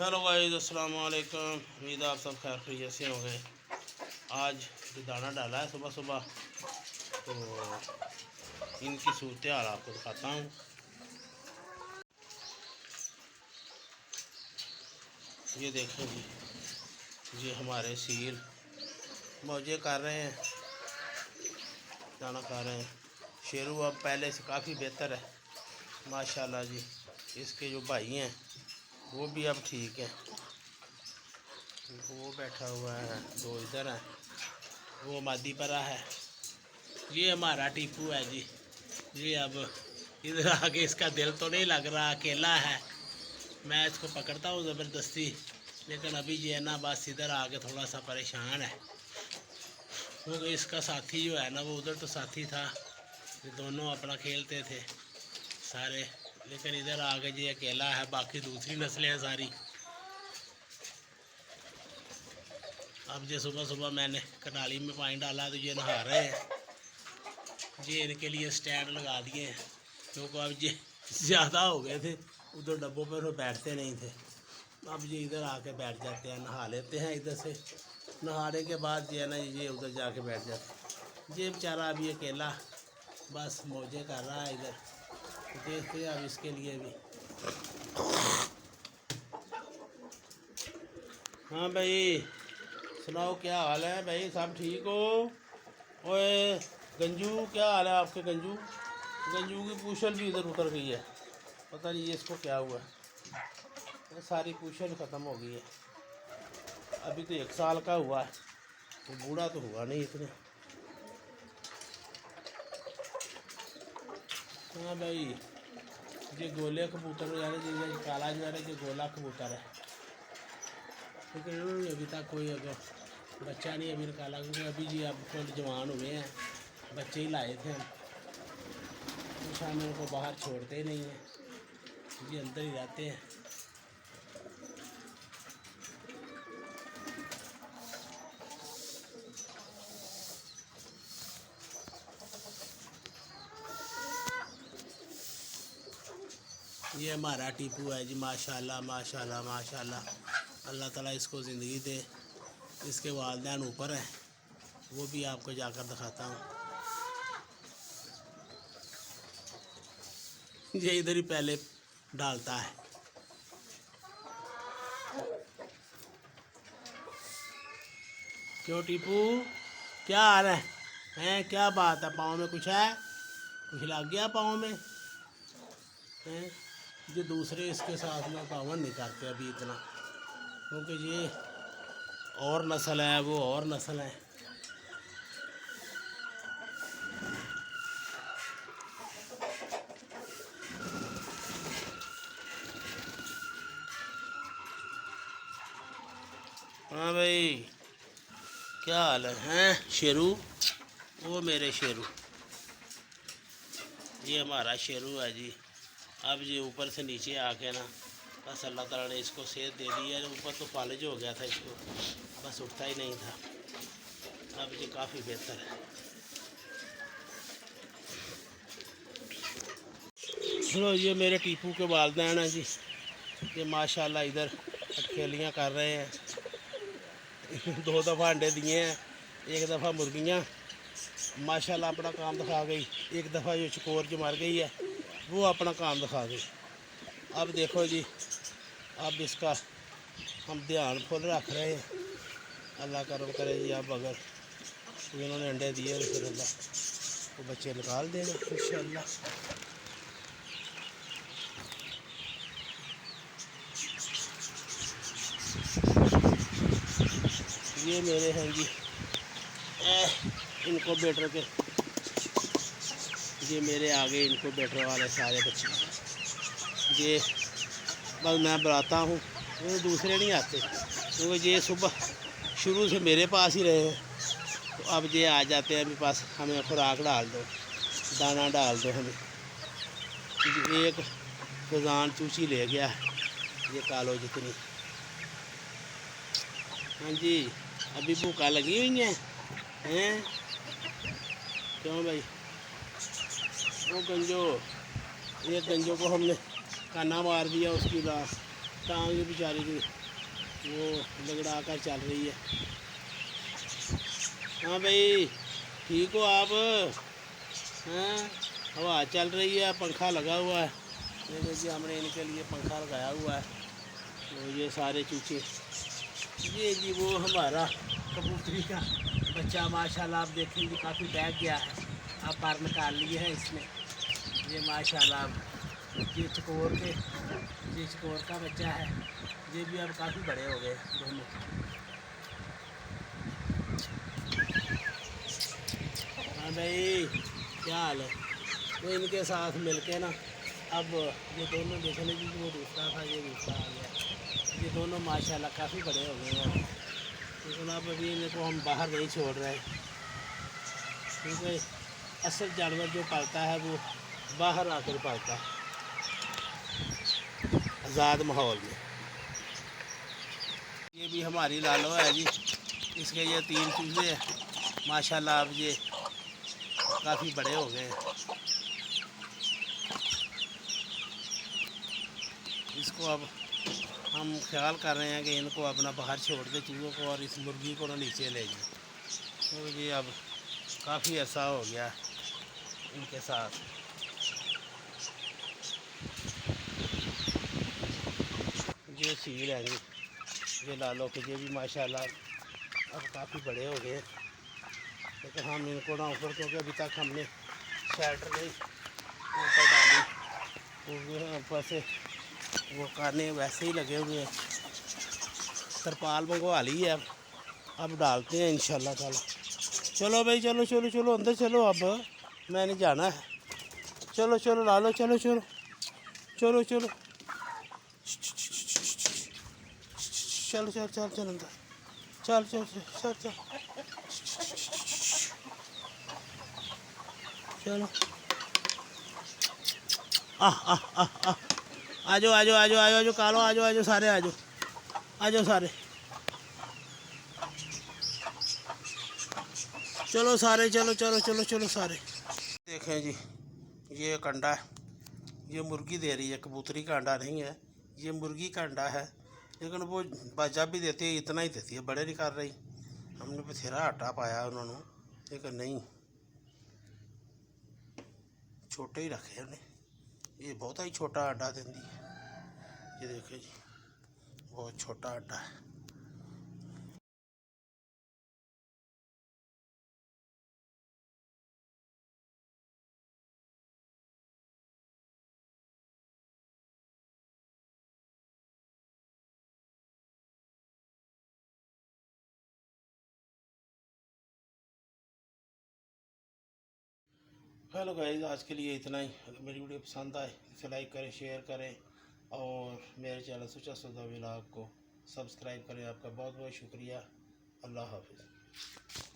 Hello guys, अस्सलाम वालेकुम। उम्मीद आप सब खैर खैरियत से होंगे। आज जो दाना डाला है सुबह सुबह तो इनकी सूरत हाल आपको दिखाता हूँ। ये देखें जी, ये हमारे सील मौजे कर रहे हैं, दाना खा रहे हैं। शेरू अब पहले से काफ़ी बेहतर है, माशाल्लाह जी, इसके जो भाई हैं वो भी अब ठीक है। वो बैठा हुआ है, दो इधर है, वो मादी परा है। ये हमारा टीपू है जी। ये अब इधर आके इसका दिल तो नहीं लग रहा, अकेला है। मैं इसको पकड़ता हूँ ज़बरदस्ती, लेकिन अभी ये ना बस इधर आके थोड़ा सा परेशान है। क्योंकि इसका साथी जो है ना, वो उधर तो साथी था। दोनों अपना खेलते थे, सारे। लेकिन इधर आगे जी, अकेला है, बाकी दूसरी नस्लें हैं सारी। अब जो सुबह सुबह मैंने कनाली में पानी डाला तो ये नहा रहे हैं। ये इनके लिए स्टैंड लगा दिए हैं। क्योंकि अब ये ज़्यादा हो गए थे, उधर डब्बों पर वो बैठते नहीं थे। अब ये इधर आके बैठ जाते हैं, नहा लेते हैं इधर से। नहाने के बाद जो है ना, ये उधर जाके बैठ जाते हैं। ये बेचारा अभी अकेला, बस मौजे कर रहा है इधर। देखते हैं अब इसके लिए भी। हाँ भाई, सुनाओ क्या हाल है भाई, सब ठीक हो? ओए, गंजू, क्या हाल है आपके गंजू? गंजू की पूछल भी इधर उतर गई है। पता नहीं इसको क्या हुआ। ये सारी पूछल ख़त्म हो गई है। अभी तो एक साल का हुआ है तो बूढ़ा तो हुआ नहीं इतने। हाँ भाई, ये गोले कबूतर हो जा रहे ये काला जो है, ये गोला कबूतर है। लेकिन अभी तक कोई अगर बच्चा नहीं, अभी निकाला, क्योंकि अभी जी अब थोड़े जवान हुए हैं, बच्चे ही लाए थे हम। तो शाम उनको बाहर छोड़ते ही नहीं हैं, जी अंदर ही रहते हैं। ये हमारा टीपू है जी, माशाल्लाह माशाल्लाह माशाल्लाह। अल्लाह ताला इसको ज़िंदगी दे। इसके वालदेन ऊपर हैं। वो भी आपको जाकर दिखाता हूँ। ये इधर ही पहले डालता है। क्यों टीपू? क्या आ रहा है? हैं, क्या बात है? पाँव में कुछ है? कुछ लग गया पाँव में? हैं? जो दूसरे इसके साथ में पावन नहीं करते अभी इतना। क्योंकि ये और नस्ल है, वो और नस्ल है। हाँ भाई, क्या हाल है? हैं? शेरू? वो मेरे शेरू। ये हमारा शेरू है जी। अब ये ऊपर से नीचे आके ना, बस अल्लाह ताला ने इसको सेहत दे दी है ऊपर तो फालज हो गया था इसको, बस उठता ही नहीं था। अब ये काफ़ी बेहतर है। चलो ये मेरे टीपू के वालदेन हैं जी। ये माशाल्लाह इधर खेलियाँ कर रहे हैं। दो दफ़ा अंडे दिए हैं, एक दफ़ा मुर्गियाँ। माशाल्लाह अपना काम दिखा गई, एक दफ़ा ये चकोर जो मर गई है। वो अपना काम दिखा गई अब देखो जी, अब इसका हम ध्यान फुल रख रहे हैं। अल्लाह करम करे जी, अब अगर इन्होंने अंडे दिए तो फिर अल्लाह वो बच्चे निकाल देंगे इंशाल्लाह ये मेरे हैं जी इनको बेटर के ये मेरे आगे इनको बैठने वाले सारे बच्चे। ये, बस मैं बुलाता हूँ। वो दूसरे नहीं आते। क्योंकि ये सुबह, शुरू से मेरे पास ही रहे हैं। तो अब ये आ जाते हैं, मेरे पास हमें खुराक डाल दो, दाना डाल दो हमें। एक फजान चूची ले गया ये कालो जितनी। हाँ जी, अभी भूखा लगी हुई हैं? हैं? क्यों भाई? वो गंजो ये गंजो को हमने काना मार दिया उसकी ला टांग बेचारी की। वो लगड़ा कर चल रही है। हाँ भाई, ठीक हो आप? हैं, हवा चल रही है, पंखा लगा हुआ है। देखो जी हमने इनके लिए पंखा लगाया हुआ है। तो ये सारे चूचे। ये जी वो हमारा कबूतरी का बच्चा, माशाल्लाह, आप देखेंगे, काफ़ी बैग गया है। आप पर निकाल लिए हैं इसने ये माशाल्लाह, ये चकोर के, ये चकोर का बच्चा है। ये भी अब काफ़ी बड़े हो गए दोनों। हाँ भाई, क्या हाल है? तो इनके साथ मिलके ना, अब ये दोनों देखने की वो दूसरा था, ये दूसरा आ गया। ये दोनों माशाल्लाह काफ़ी बड़े हो गए हैं। लेकिन अब अभी इनको हम बाहर नहीं छोड़ रहे क्योंकि असल जानवर जो पालता है, वो बाहर आकर पालता आज़ाद माहौल में। ये भी हमारी लालो है जी। इसके ये तीन चूज़े हैं। माशाल्लाह अब ये काफ़ी बड़े हो गए इसको अब हम ख्याल कर रहे हैं कि इनको अपना बाहर छोड़ दे चूज़ों को और इस मुर्गी को ना नीचे ले जाए। तो ये अब काफ़ी ऐसा हो गया इनके साथ। ये सील जी। ये लालो के ये भी माशाल्लाह अब काफ़ी बड़े हो गए। लेकिन हम इनको ना ऊपर, क्योंकि अभी तक हमने शेल्टर नहीं ऊपर डाली। क्योंकि ऊपर से वो काने वैसे ही लगे हुए हैं। तरपाल मंगवा ली है अब। डालते हैं इंशाल्लाह ताला। चलो भाई, चलो चलो चलो, अंदर चलो अब। मैंने जाना है। चलो चलो, ला लो, चलो चलो। चलो चलो। चल चल चल चल अंदर। चल चल चल चल चल। आह आह आह आह। आ जाओ आ जाओ आ जाओ आ जाओ कालो आ जाओ आ सारे आ जाओ आ जाओ सारे। चलो सारे, चलो चलो चलो चलो, सारे। देखें जी, ये एक अंडा है। ये मुर्गी दे रही है, कबूतरी का अंडा नहीं है। ये मुर्गी का अंडा है। लेकिन वो बच्चा भी देती है इतना ही देती है बड़े नहीं कर रही हमने बथेरा आटा पाया उन्होंने लेकिन नहीं छोटे ही रखे उन्हें ये बहुत ही छोटा अंडा देती है ये देखिए जी बहुत छोटा अंडा है हेलो गाइज़ आज के लिए इतना ही। अगर मेरी वीडियो पसंद आए, इसे लाइक करें, शेयर करें और मेरे चैनल सुचा सौदा विलाग को सब्सक्राइब करें। आपका बहुत बहुत शुक्रिया। अल्लाह हाफिज़।